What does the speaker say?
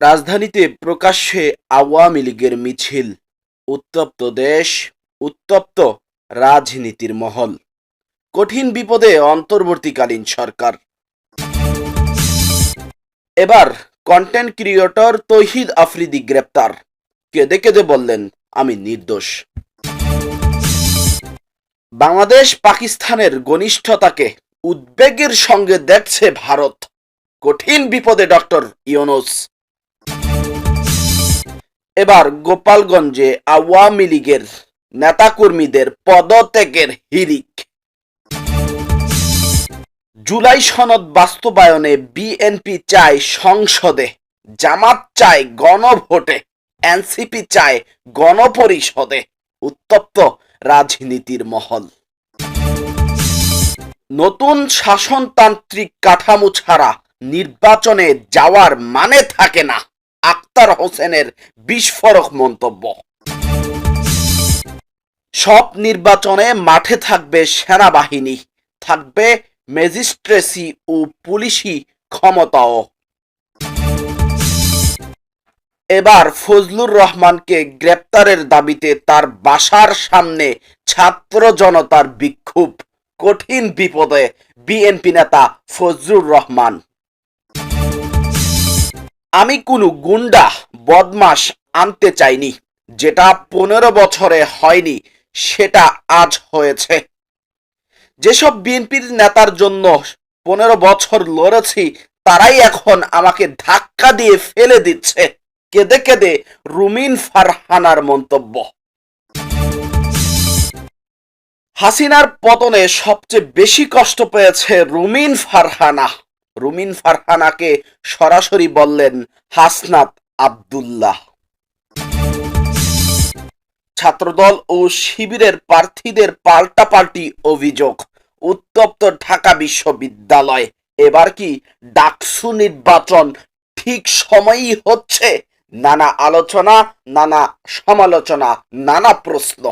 রাজধানীতে প্রকাশ্যে আওয়ামী লীগের মিছিল, উত্তপ্ত দেশ, উত্তপ্ত রাজনীতির মহল। কঠিন বিপদে অন্তর্বর্তীকালীন সরকার। এবার কন্টেন্ট ক্রিয়েটর তৌহিদ আফ্রিদি গ্রেপ্তার। কেঁদে কেঁদে বললেন, আমি নির্দোষ। বাংলাদেশ পাকিস্তানের ঘনিষ্ঠতাকে উদ্বেগের সঙ্গে দেখছে ভারত। কঠিন বিপদে ডক্টর ইউনুস এবার গোপালগঞ্জে আওয়ামী লীগের নেতাকর্মীদের পদত্যাগের হিরিক জুলাই সনদ বাস্তবায়নে বিএনপি চায় সংসদে, জামাত চায় গণভোটে, এনসিপি চায় গণপরিষদে, উত্তপ্ত রাজনীতির মহল। নতুন শাসনতান্ত্রিক কাঠামো ছাড়া নির্বাচনে যাওয়ার মানে থাকে না। আক্তার হোসেনের বিস্ফোরক মন্তব্য। সব নির্বাচনে মাঠে থাকবে সেনাবাহিনী, থাকবে ম্যাজিস্ট্রেসি ও পুলিশি ক্ষমতাও। এবার ফজলুর রহমানকে গ্রেপ্তারের দাবিতে তার বাসার সামনে ছাত্র জনতার বিক্ষোভ। কঠিন বিপদে বিএনপি নেতা ফজলুর রহমান। আমি কোনো গুন্ডা বদমাস আনতে চাইনি। যেটা পনেরো বছরে হয়নি, সেটা আজ হয়েছে। যেসব বিএনপির নেতার জন্য পনেরো বছর লড়েছি, তারাই এখন আমাকে ধাক্কা দিয়ে ফেলে দিচ্ছে। কেঁদে কেঁদে রুমিন ফারহানার মন্তব্য। হাসিনার পতনে সবচেয়ে বেশি কষ্ট পেয়েছে রুমিন ফারহানা। রুমিন ফারহানাকে সরাসরি বললেন হাসনাত আব্দুল্লাহ। ছাত্রদল ও শিবিরের প্রার্থীদের পাল্টাপাল্টি অভিযোগ, উত্তপ্ত ঢাকা বিশ্ববিদ্যালয়। এবার কি ডাকসু নির্বাচন ঠিক সময়ই হচ্ছে? নানা আলোচনা, নানা সমালোচনা, নানা প্রশ্ন।